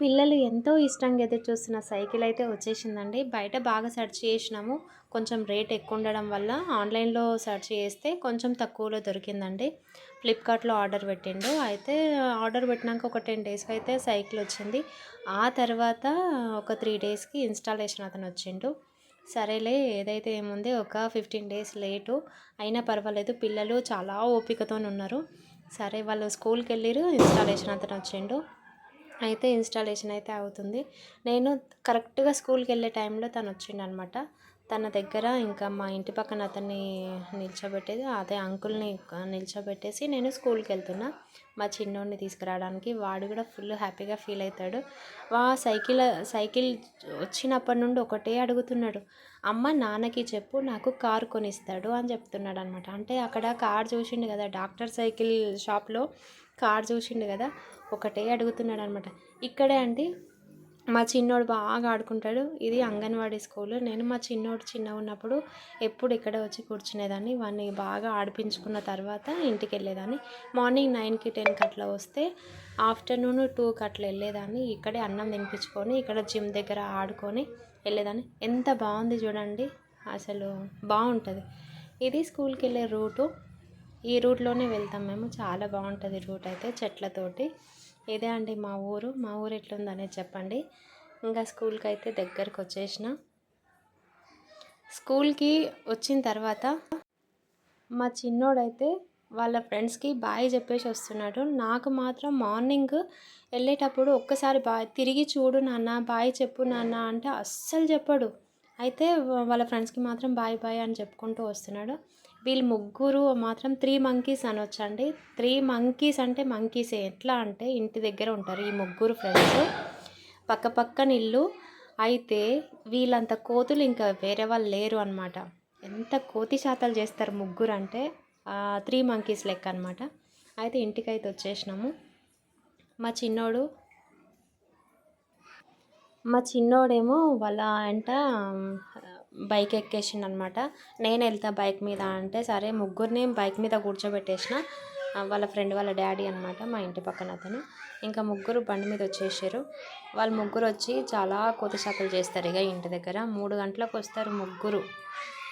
పిల్లలు ఎంతో ఇష్టంగా ఎదురు చూస్తున్న సైకిల్ అయితే వచ్చేసిందండి. బయట బాగా సెర్చ్ చేసినాము. కొంచెం రేట్ ఎక్కువ ఉండడం వల్ల ఆన్లైన్లో సెర్చ్ చేస్తే కొంచెం తక్కువలో దొరికిందండి. ఫ్లిప్కార్ట్లో ఆర్డర్ పెట్టిండు. అయితే ఆర్డర్ పెట్టినాక ఒక టెన్ డేస్కి అయితే సైకిల్ వచ్చింది. ఆ తర్వాత ఒక త్రీ డేస్కి ఇన్స్టాలేషన్ అతను వచ్చిండు. సరేలే ఏదైతే ఏముంది ఒక ఫిఫ్టీన్ డేస్ లేటు. అయినా పర్వాలేదు పిల్లలు చాలా ఓపికతో ఉన్నారు. సరే వాళ్ళు స్కూల్కి వెళ్ళిరు ఇన్స్టాలేషన్ అతను వచ్చిండు. అయితే ఇన్స్టాలేషన్ అయితే అవుతుంది. నేను కరెక్ట్గా స్కూల్కి వెళ్ళే టైంలో తను వచ్చిండనమాట. తన దగ్గర ఇంకా మా ఇంటి పక్కన అతన్ని నిల్చోబెట్టేది అదే అంకుల్ని నిల్చోబెట్టేసి నేను స్కూల్కి వెళ్తున్నా. మా చిన్నోడిని తీసుకురావడానికి వాడు కూడా ఫుల్ హ్యాపీగా ఫీల్ అవుతాడు. వా సైకిల్ సైకిల్ వచ్చినప్పటి నుండి ఒకటే అడుగుతున్నాడు. అమ్మ నాన్నకి చెప్పు నాకు కార్ కొనిస్తాడు అని చెప్తున్నాడు అనమాట అంటే అక్కడ కార్ చూసిండు కదా డాక్టర్ సైకిల్ షాప్లో కార్ చూసిండు కదా ఒకటే అడుగుతున్నాడు అనమాట ఇక్కడే అండి మా చిన్నోడు బాగా ఆడుకుంటాడు. ఇది అంగన్వాడీ స్కూల్. నేను మా చిన్నోడు చిన్న ఉన్నప్పుడు ఎప్పుడు ఇక్కడే వచ్చి కూర్చునేదాన్ని. వాడిని బాగా ఆడిపించుకున్న తర్వాత ఇంటికి వెళ్ళేదాన్ని మార్నింగ్ నైన్కి టెన్కి అట్లా వస్తే ఆఫ్టర్నూన్ టూకి అట్లా వెళ్ళేదాన్ని. ఇక్కడే అన్నం తినిపించుకొని ఇక్కడ జిమ్ దగ్గర ఆడుకొని వెళ్ళేదాన్ని. ఎంత బాగుంది చూడండి. అసలు బాగుంటుంది. ఇది స్కూల్కి వెళ్ళే రూటు. ఈ రూట్లోనే వెళ్తాం మేము. చాలా బాగుంటుంది రూట్ అయితే చెట్లతోటి. ఇదే అండి మా ఊరు. మా ఊరు ఎట్లుందనేది చెప్పండి. ఇంకా స్కూల్కి అయితే దగ్గరకు వచ్చేసిన స్కూల్కి వచ్చిన తర్వాత మా చిన్నోడైతే వాళ్ళ ఫ్రెండ్స్కి బాయ్ చెప్పేసి వస్తున్నాడు. నాకు మాత్రం మార్నింగ్ వెళ్ళేటప్పుడు ఒక్కసారి బాయ్ తిరిగి చూడు నాన్న బాయ్ చెప్పు నాన్న అంటే అస్సలు చెప్పడు. అయితే వాళ్ళ ఫ్రెండ్స్కి మాత్రం బాయ్ బాయ్ అని చెప్పుకుంటూ వస్తున్నాడు. వీళ్ళు ముగ్గురు మాత్రం త్రీ మంకీస్ అనొచ్చండి. త్రీ మంకీస్ అంటే మంకీస్. ఎట్లా అంటే ఇంటి దగ్గర ఉంటారు ఈ ముగ్గురు ఫ్రెండ్స్. పక్క పక్కన ఇల్లు. అయితే వీళ్ళంత కోతులు ఇంకా వేరే వాళ్ళు లేరు అనమాట ఎంత కోతి శాతాలు చేస్తారు ముగ్గురు అంటే త్రీ మంకీస్ లెక్క అనమాట అయితే ఇంటికైతే వచ్చేసినాము. మా చిన్నోడు మా చిన్నోడేమో వాళ్ళ అంట బైక్ ఎక్కేసిండు అనమాట నేను వెళ్తా బైక్ మీద అంటే సరే ముగ్గురిని బైక్ మీద కూర్చోబెట్టేసిన. వాళ్ళ ఫ్రెండ్ వాళ్ళ డాడీ అనమాట మా ఇంటి పక్కన అతను. ఇంకా ముగ్గురు బండి మీద వచ్చేసారు. వాళ్ళు ముగ్గురు వచ్చి చాలా కొత్త శాఖలు చేస్తారు ఇక ఇంటి దగ్గర. మూడు గంటలకు వస్తారు ముగ్గురు.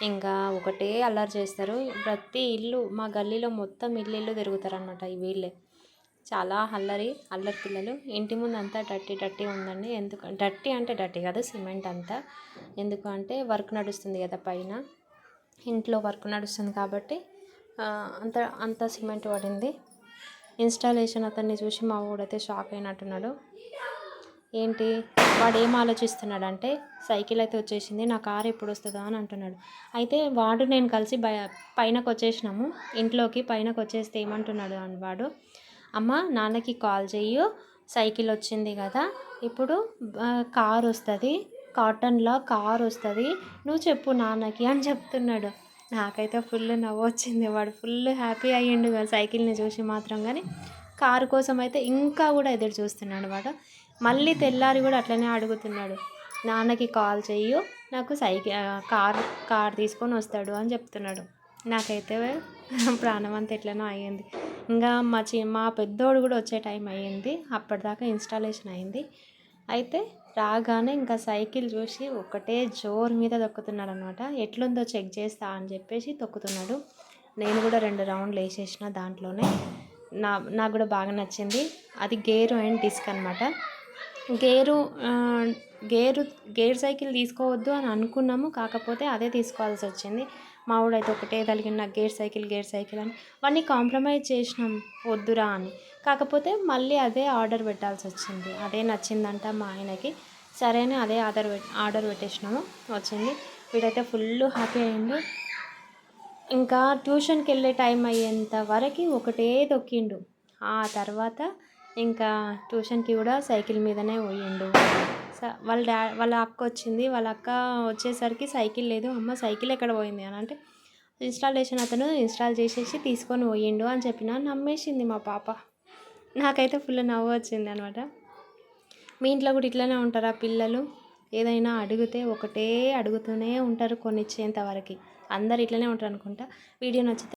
ఇంకా ఒకటే అల్లరి చేస్తారు. ప్రతి ఇల్లు మా గల్లీలో మొత్తం ఇల్లు ఇల్లు తిరుగుతారు అనమాట వీళ్ళే. చాలా అల్లరి అల్లరి పిల్లలు. ఇంటి ముందు అంతా డట్టి డట్టి ఉందండి. ఎందుకు డట్టి అంటే డట్టి కాదు సిమెంట్ అంతా. ఎందుకు అంటే వర్క్ నడుస్తుంది కదా పైన. ఇంట్లో వర్క్ నడుస్తుంది కాబట్టి అంత అంత సిమెంట్ పడింది. ఇన్స్టాలేషన్ అతన్ని చూసి మా ఊడైతే షాక్ అయినట్టున్నాడు. ఏంటి? వాడు ఏం ఆలోచిస్తున్నాడు అంటే సైకిల్ అయితే వచ్చేసింది నా కారు ఎప్పుడు వస్తుందా అని అంటున్నాడు. అయితే వాడు నేను కలిసి బయ పైనకు వచ్చేసినాము ఇంట్లోకి పైనకు వచ్చేస్తే ఏమంటున్నాడు అని వాడు? అమ్మ నాన్నకి కాల్ చెయ్యు. సైకిల్ వచ్చింది కదా. ఇప్పుడు కార్ వస్తుంది. కాటన్లో కార్ వస్తుంది. నువ్వు చెప్పు నాన్నకి అని చెప్తున్నాడు. నాకైతే ఫుల్ నవ్వు వచ్చింది. వాడు ఫుల్ హ్యాపీ అయ్యిండు సైకిల్ని చూసి మాత్రం కానీ కారు కోసం అయితే ఇంకా కూడా ఎదురు చూస్తున్నాడు వాడు. మళ్ళీ తెల్లారి కూడా అట్లనే అడుగుతున్నాడు. నాన్నకి కాల్ చెయ్యు. నాకు సైకిల్ కార్ కార్ తీసుకొని వస్తాడు అని చెప్తున్నాడు. నాకైతే ప్రాణం అంతా ఎట్లనో అయ్యింది. ఇంకా మా చి మా పెద్దోడు కూడా వచ్చే టైం అయ్యింది. అప్పటిదాకా ఇన్స్టాలేషన్ అయింది అయితే రాగానే ఇంకా సైకిల్ చూసి ఒకటే జోరు మీద తొక్కుతున్నాడు అనమాట ఎట్లుందో చెక్ చేస్తా అని చెప్పేసి తొక్కుతున్నాడు. నేను కూడా రెండు రౌండ్లు వేసేసిన దాంట్లోనే. నా నాకు కూడా బాగా నచ్చింది. అది గేరు అండ్ డిస్క్ అనమాట. గేరు గేరు గేర్ సైకిల్ తీసుకోవద్దు అని అనుకున్నాము. కాకపోతే అదే తీసుకోవాల్సి వచ్చింది. మా అయితే ఒకటే తలిగిన గేర్ సైకిల్ గేర్ సైకిల్ అని. వాడిని కాంప్రమైజ్ చేసినాం వద్దురా అని. కాకపోతే మళ్ళీ అదే ఆర్డర్ పెట్టాల్సి వచ్చింది. అదే నచ్చిందంట మా ఆయనకి. సరేనే అదే ఆర్డర్ ఆర్డర్ పెట్టేసినాము వచ్చింది. వీడైతే ఫుల్ హ్యాపీ అయ్యిండు ఇంకా ట్యూషన్కి వెళ్ళే టైం అయ్యేంత వరకు ఒకటే తొక్కిండు ఆ తర్వాత ఇంకా ట్యూషన్కి కూడా సైకిల్ మీదనే పోయిండు. వాళ్ళ డా వాళ్ళ అక్క వచ్చింది. వాళ్ళ అక్క వచ్చేసరికి సైకిల్ లేదు. అమ్మ సైకిల్ ఎక్కడ పోయింది అని అంటే ఇన్స్టాలేషన్ అతను ఇన్స్టాల్ చేసేసి తీసుకొని పోయిండు అని చెప్పిన నమ్మేసింది మా పాప. నాకైతే ఫుల్ నవ్వు వచ్చింది అనమాట మీ ఇంట్లో కూడా ఇట్లనే ఉంటారా పిల్లలు? ఏదైనా అడిగితే ఒకటే అడుగుతూనే ఉంటారు కొనిచ్చేంత వరకు. అందరు ఇట్లనే ఉంటారు అనుకుంటా. వీడియో నచ్చితే